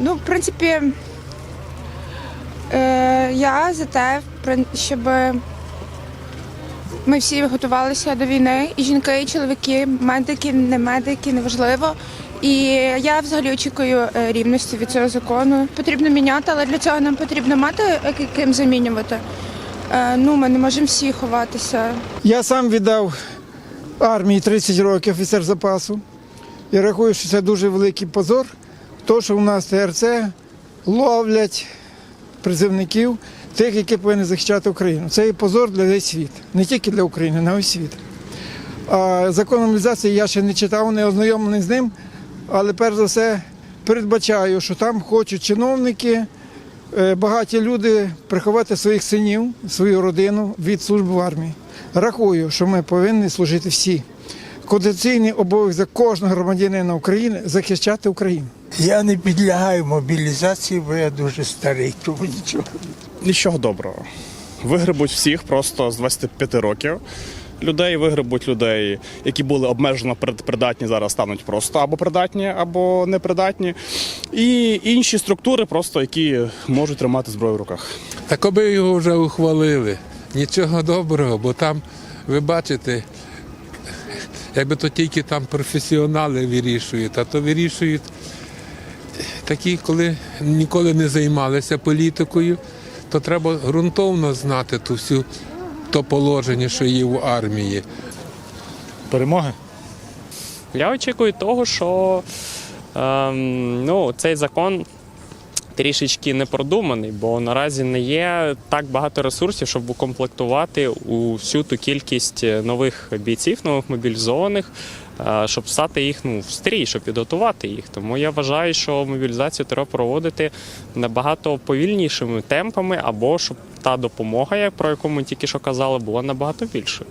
Ну, в принципі, е, я за те, щоб ми всі готувалися до війни, і жінки, і чоловіки, медики, не медики, неважливо. І я взагалі очікую е, рівності від цього закону. Потрібно міняти, але для цього нам потрібно мати е, ким замінювати. Е, Ну, ми не можемо всі ховатися. Я сам віддав армії 30 років офіцер запасу. І рахую, що це дуже великий позор, то, що у нас ТРЦ ловлять призивників, тих, які повинні захищати Україну. Це і позор для весь світ, не тільки для України, на весь світ. Закон мобілізації я ще не читав, не ознайомлений з ним, але перш за все передбачаю, що там хочуть чиновники, е, багаті люди приховати своїх синів, свою родину від служби в армії. Рахую, що ми повинні служити всі. Конституційний обов'язок кожного громадянина України захищати Україну. Я не підлягаю мобілізації, бо я дуже старий, тому нічого. Нічого доброго. Вигребуть всіх просто з 25 років. Людей вигребуть людей, які були обмежено придатні, зараз стануть просто або придатні, або непридатні. І інші структури, просто які можуть тримати зброю в руках. Так аби його вже ухвалили. Нічого доброго, бо там, ви бачите, якби то тільки там професіонали вирішують, а то вирішують такі, коли ніколи не займалися політикою, то треба ґрунтовно знати ту всю то положення, що є в армії. Перемоги? Я очікую того, що ем, ну, цей закон трішечки не продуманий, бо наразі не є так багато ресурсів, щоб укомплектувати усю ту кількість нових бійців, нових мобілізованих, е, щоб стати їх ну, в стрій, щоб підготувати їх. Тому я вважаю, що мобілізацію треба проводити набагато повільнішими темпами, або щоб та допомога, про яку ми тільки що казали, була набагато більшою.